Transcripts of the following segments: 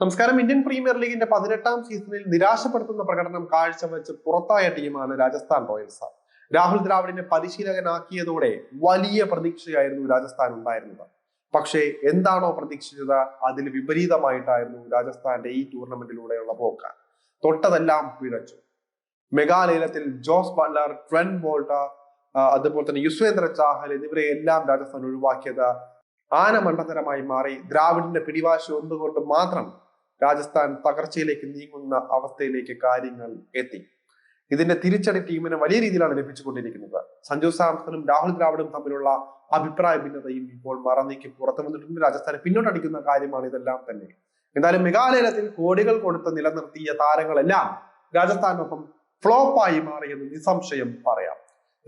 നമസ്കാരം. Indian premier ലീഗിന്റെ പതിനെട്ടാം സീസണിൽ നിരാശപ്പെടുത്തുന്ന പ്രകടനം കാഴ്ചവെച്ച് പുറത്തായ ടീമാണ് രാജസ്ഥാൻ റോയൽസ്. രാഹുൽ ദ്രാവിഡിനെ പരിശീലകനാക്കിയതോടെ വലിയ പ്രതീക്ഷയായിരുന്നു രാജസ്ഥാൻ ഉണ്ടായിരുന്നത്. പക്ഷേ എന്താണോ പ്രതീക്ഷിച്ചത്? അതിൽ വിപരീതമായിട്ടായിരുന്നു രാജസ്ഥാന്റെ ഈ ടൂർണമെന്റിലൂടെയുള്ള പോക്ക്. തൊട്ടതെല്ലാം പിഴച്ചു മെഗാലയത്തിൽ ജോസ് ബട്ട്ലർ ട്രെൻ ബോൾട്ട അതുപോലെ തന്നെ യുസ്വേന്ദ്ര ചാഹൽ എന്നിവരെ എല്ലാം രാജസ്ഥാൻ ഒഴിവാക്കിയത് ആനമണ്ടത്തരമായി മാറി. ദ്രാവിഡിന്റെ പിടിവാശി ഒന്നുകൊണ്ട് മാത്രം രാജസ്ഥാൻ തകർച്ചയിലേക്ക് നീങ്ങുന്ന അവസ്ഥയിലേക്ക് കാര്യങ്ങൾ എത്തി. ഇതിന്റെ തിരിച്ചടി ടീമിന് വലിയ രീതിയിലാണ് ലഭിച്ചുകൊണ്ടിരിക്കുന്നത്. സഞ്ജു സാംസണും രാഹുൽ ദ്രാവിഡും തമ്മിലുള്ള അഭിപ്രായ ഭിന്നതയും ഇപ്പോൾ മറന്നേക്ക് പുറത്തു വന്നിട്ടുണ്ട്. രാജസ്ഥാനെ പിന്നോട്ടടിക്കുന്ന കാര്യമാണ് ഇതെല്ലാം തന്നെ. എന്നാലും മേഘാലയത്തിൽ കോടികൾ കൊടുത്ത് നിലനിർത്തിയ താരങ്ങളെല്ലാം രാജസ്ഥാനൊപ്പം ഫ്ലോപ്പായി മാറിയെന്ന് നിസ്സംശയം പറയാം.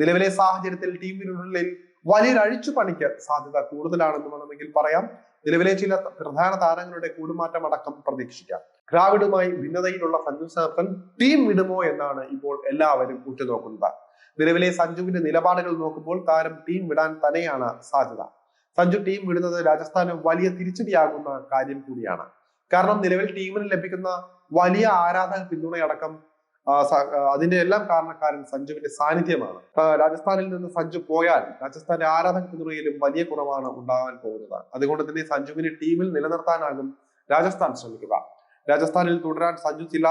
നിലവിലെ സാഹചര്യത്തിൽ ടീമിനുള്ളിൽ വലിയൊരു അഴിച്ചുപണിക്ക് സാധ്യത കൂടുതലാണെന്ന് വേണമെങ്കിൽ പറയാം. നിലവിലെ ചില പ്രധാന താരങ്ങളുടെ കൂടുമാറ്റം അടക്കം പ്രതീക്ഷിക്കാം. ദ്രാവിഡുമായി ഭിന്നതയിലുള്ള സഞ്ജു സാംസൺ ടീം വിടുമോ എന്നാണ് ഇപ്പോൾ എല്ലാവരും ഉറ്റുനോക്കുന്നത്. നിലവിലെ സഞ്ജുവിന്റെ നിലപാടുകൾ നോക്കുമ്പോൾ താരം ടീം വിടാൻ തന്നെയാണ് സാധ്യത. സഞ്ജു ടീം വിടുന്നത് രാജസ്ഥാന് വലിയ തിരിച്ചടിയാകുന്ന കാര്യം കൂടിയാണ്. കാരണം നിലവിൽ ടീമിന് ലഭിക്കുന്ന വലിയ ആരാധക പിന്തുണയടക്കം അതിന്റെ എല്ലാം കാരണക്കാരൻ സഞ്ജുവിന്റെ സാന്നിധ്യമാണ്. രാജസ്ഥാനിൽ നിന്ന് സഞ്ജു പോയാൽ രാജസ്ഥാന്റെ ആരാധക പിന്തുണയിലും വലിയ കുറവാണ് ഉണ്ടാകാൻ പോകുന്നത്. അതുകൊണ്ട് തന്നെ സഞ്ജുവിനെ ടീമിൽ നിലനിർത്താനാകും രാജസ്ഥാൻ ശ്രമിക്കുക. രാജസ്ഥാനിൽ തുടരാൻ സഞ്ജു ചില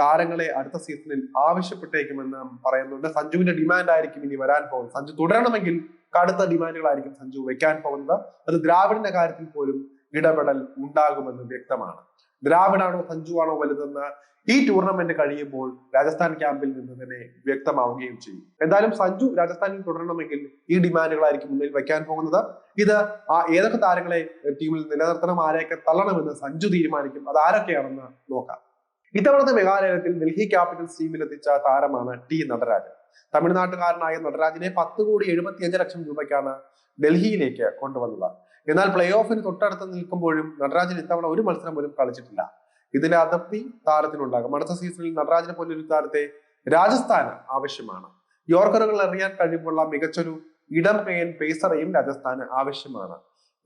താരങ്ങളെ അടുത്ത സീസണിൽ ആവശ്യപ്പെട്ടേക്കുമെന്ന് പറയുന്നുണ്ട്. സഞ്ജുവിന്റെ ഡിമാൻഡ് ആയിരിക്കും ഇനി വരാൻ പോകുന്നത്. സഞ്ജു തുടരണമെങ്കിൽ കടുത്ത ഡിമാൻഡുകളായിരിക്കും സഞ്ജു വെക്കാൻ പോകുന്നത്. അത് ദ്രാവിഡിന്റെ കാര്യത്തിൽ പോലും ഇടപെടൽ ഉണ്ടാകുമെന്ന് വ്യക്തമാണ്. ദ്രാവിഡാണോ സഞ്ജു ആണോ വലുതെന്ന് ഈ ടൂർണമെന്റ് കഴിയുമ്പോൾ രാജസ്ഥാൻ ക്യാമ്പിൽ നിന്ന് തന്നെ വ്യക്തമാവുകയും ചെയ്യും. എന്തായാലും സഞ്ജു രാജസ്ഥാനിൽ തുടരണമെങ്കിൽ ഈ ഡിമാൻഡുകളായിരിക്കും മുന്നിൽ വെക്കാൻ പോകുന്നത്. ഇത് ആ ഏതൊക്കെ താരങ്ങളെ ടീമിൽ നിലനിർത്തണം ആരെയൊക്കെ തള്ളണമെന്ന് സഞ്ജു തീരുമാനിക്കും. അത് ആരൊക്കെയാണെന്ന് നോക്കാം. ഇത്തവണത്തെ മേഘാലയത്തിൽ ഡൽഹി ക്യാപിറ്റൽസ് ടീമിലെത്തിച്ച താരമാണ് ടി നടരാജൻ. തമിഴ്നാട്ടുകാരനായ നടരാജിനെ പത്ത് കോടി എഴുപത്തി അഞ്ച് ലക്ഷം രൂപയ്ക്കാണ് ഡൽഹിയിലേക്ക് കൊണ്ടുവന്നത്. എന്നാൽ പ്ലേ ഓഫിന് തൊട്ടടുത്ത് നിൽക്കുമ്പോഴും നടരാജൻ ഇത്തവണ ഒരു മത്സരം പോലും കളിച്ചിട്ടില്ല. ഇതിന്റെ അതിർത്തി താരത്തിനുണ്ടാകും അടുത്ത സീസണിൽ നടരാജനെ പോലെ ഒരു താരത്തെ രാജസ്ഥാന് ആവശ്യമാണ്. യോർക്കറുകൾ എറിയാൻ കഴിവുള്ള മികച്ചൊരു ഇടം കയ്യൻ പേസറെയും രാജസ്ഥാന് ആവശ്യമാണ്.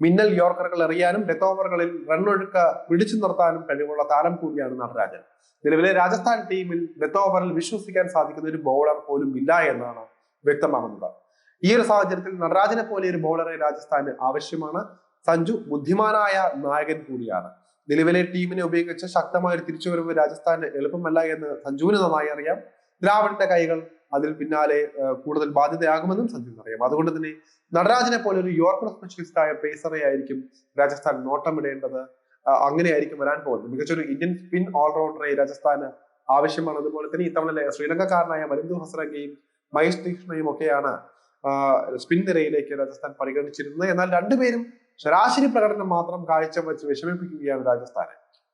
മിന്നൽ യോർക്കറുകൾ എറിയാനും ഡെത്ത് ഓവറുകളിൽ റണ്ണൊഴുക്ക് പിടിച്ചു നിർത്താനും കഴിവുള്ള താരം കൂടിയാണ് നടരാജൻ. നിലവിലെ രാജസ്ഥാൻ ടീമിൽ ഡെത്ത് ഓവറിൽ വിശ്വസിക്കാൻ സാധിക്കുന്ന ഒരു ബൗളർ പോലും ഇല്ല എന്നാണ് വ്യക്തമാകുന്നത്. ഈ ഒരു സാഹചര്യത്തിൽ നടരാജനെ പോലെ ഒരു ബൗളറെ രാജസ്ഥാന് ആവശ്യമാണ്. സഞ്ജു ബുദ്ധിമാനായ നായകൻ കൂടിയാണ്. നിലവിലെ ടീമിനെ ഉപയോഗിച്ച് ശക്തമായ ഒരു തിരിച്ചുവരവ് രാജസ്ഥാന് എളുപ്പമല്ല എന്ന് സഞ്ജുവിന് നന്നായി അറിയാം. ദ്രാവിഡിന്റെ കൈകൾ അതിൽ പിന്നാലെ കൂടുതൽ ബാധ്യതയാകുമെന്നും സഞ്ജുവിന് അറിയാം. അതുകൊണ്ട് തന്നെ നടരാജനെ പോലെ ഒരു യോർക്കർ സ്പെഷ്യലിസ്റ്റ് ആയ പേസറെ ആയിരിക്കും രാജസ്ഥാൻ നോട്ടമിടേണ്ടത്. അങ്ങനെയായിരിക്കും വരാൻ പോകുന്നത്. മികച്ചൊരു ഇന്ത്യൻ സ്പിൻ ഓൾറൗണ്ടറെ രാജസ്ഥാന് ആവശ്യമാണ്. അതുപോലെ തന്നെ ഇത്തവണ ശ്രീലങ്കക്കാരനായ മരിന്ദു ഹസ്രംഗയും മഹേഷ് തീക്ഷ്ണയും ഒക്കെയാണ് സ്പിൻ നിരയിലേക്ക് രാജസ്ഥാൻ പരിഗണിച്ചിരുന്നത്. എന്നാൽ രണ്ടുപേരും ശരാശരി പ്രകടനം മാത്രം കാഴ്ചവെച്ച് വിഷമിപ്പിക്കുകയാണ് രാജസ്ഥാൻ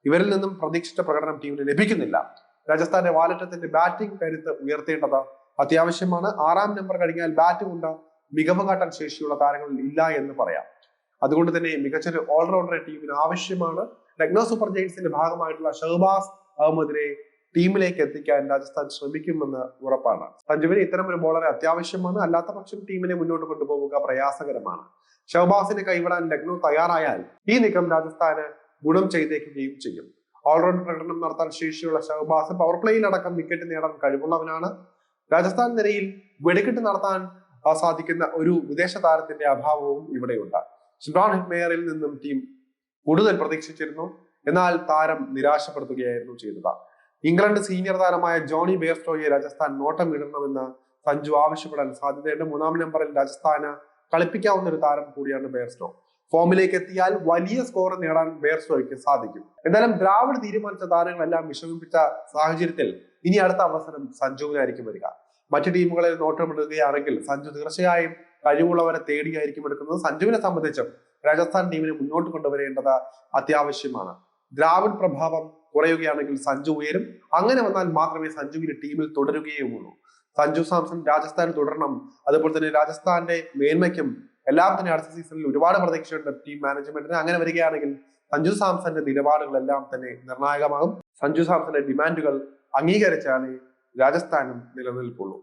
ഇവരിൽ നിന്നും പ്രതീക്ഷിച്ച പ്രകടനം ടീമിന് ലഭിക്കുന്നില്ല. രാജസ്ഥാന്റെ വാലറ്റത്തിന്റെ ബാറ്റിംഗ് കരുത്ത് ഉയർത്തേണ്ടത് അത്യാവശ്യമാണ്. ആറാം നമ്പർ കഴിഞ്ഞാൽ ബാറ്റ് കൊണ്ട് മികവ് കാട്ടാൻ ശേഷിയുള്ള താരങ്ങളിൽ ഇല്ല എന്ന് പറയാം. അതുകൊണ്ട് തന്നെ മികച്ചൊരു ഓൾറൗണ്ടറെ ടീമിന് ആവശ്യമാണ്. ലക്നോ സൂപ്പർ ജയൻസിന്റെ ഭാഗമായിട്ടുള്ള ഷഹബാസ് അഹമ്മദിനെ ടീമിലേക്ക് എത്തിക്കാൻ രാജസ്ഥാൻ ശ്രമിക്കുമെന്ന് ഉറപ്പാണ്. സഞ്ജുവിന് ഒരു ബോളറെ അത്യാവശ്യമാണ്. അല്ലാത്ത പക്ഷം ടീമിനെ മുന്നോട്ട് കൊണ്ടുപോവുക പ്രയാസകരമാണ്. ഷഹബാസിനെ കൈവിടാൻ ലക്നൗ തയ്യാറായാൽ ഈ നീക്കം രാജസ്ഥാന് ഗുണം ചെയ്തേക്കുകയും ചെയ്യും. ഓൾറൗണ്ട് പ്രകടനം നടത്താൻ ശേഷിയുള്ള ഷഹബാസ് പവർ പ്ലേയിൽ അടക്കം വിക്കറ്റ് നേടാൻ കഴിവുള്ളവനാണ്. രാജസ്ഥാൻ നിരയിൽ വെടിക്കെട്ട് നടത്താൻ സാധിക്കുന്ന ഒരു വിദേശ താരത്തിന്റെ അഭാവവും ഇവിടെയുണ്ട്. ഷിബ്രാൻ മേയറിൽ നിന്നും ടീം കൂടുതൽ പ്രതീക്ഷിച്ചിരുന്നു. എന്നാൽ താരം നിരാശപ്പെടുത്തുകയായിരുന്നു ചെയ്തത്. ഇംഗ്ലണ്ട് സീനിയർ താരമായ ജോണി ബേർസ്റ്റോയെ രാജസ്ഥാൻ നോട്ടം ഇടണമെന്ന് സഞ്ജു ആവശ്യപ്പെടാൻ സാധ്യതയുണ്ട്. മൂന്നാം നമ്പറിൽ രാജസ്ഥാന് കളിപ്പിക്കാവുന്ന ഒരു താരം കൂടിയാണ് ബേർസ്റ്റോ ഫോമിലേക്ക് എത്തിയാൽ വലിയ സ്കോർ നേടാൻ ബേർസ്റ്റോയ്ക്ക് സാധിക്കും. എന്തായാലും ദ്രാവിഡ് തീരുമാനിച്ച താരങ്ങളെല്ലാം വിഷമിപ്പിച്ച സാഹചര്യത്തിൽ ഇനി അടുത്ത അവസരം സഞ്ജുവിനായിരിക്കും വരിക. മറ്റു ടീമുകളിൽ നോട്ടമിടുകയാണെങ്കിൽ സഞ്ജു തീർച്ചയായും കഴിവുള്ളവരെ തേടിയായിരിക്കും എടുക്കുന്നത്. സഞ്ജുവിനെ സംബന്ധിച്ചും രാജസ്ഥാൻ ടീമിനെ മുന്നോട്ട് കൊണ്ടുവരേണ്ടത് അത്യാവശ്യമാണ്. ദ്രാവിഡ് പ്രഭാവം കുറയുകയാണെങ്കിൽ സഞ്ജു ഉയരും. അങ്ങനെ വന്നാൽ മാത്രമേ സഞ്ജുവിന് ടീമിൽ തുടരുകയുമുള്ളൂ. സഞ്ജു സാംസൺ രാജസ്ഥാനിൽ തുടരണം. അതുപോലെ തന്നെ രാജസ്ഥാന്റെ മേന്മയ്ക്കും എല്ലാം തന്നെ അടുത്ത സീസണിൽ ഒരുപാട് പ്രതീക്ഷയുണ്ട് ടീം മാനേജ്മെന്റിന് അങ്ങനെ വരികയാണെങ്കിൽ സഞ്ജു സാംസന്റെ നിലപാടുകളെല്ലാം തന്നെ നിർണായകമാകും. സഞ്ജു സാംസന്റെ ഡിമാൻഡുകൾ അംഗീകരിച്ചാലേ രാജസ്ഥാനും നിലനിൽപ്പുള്ളൂ.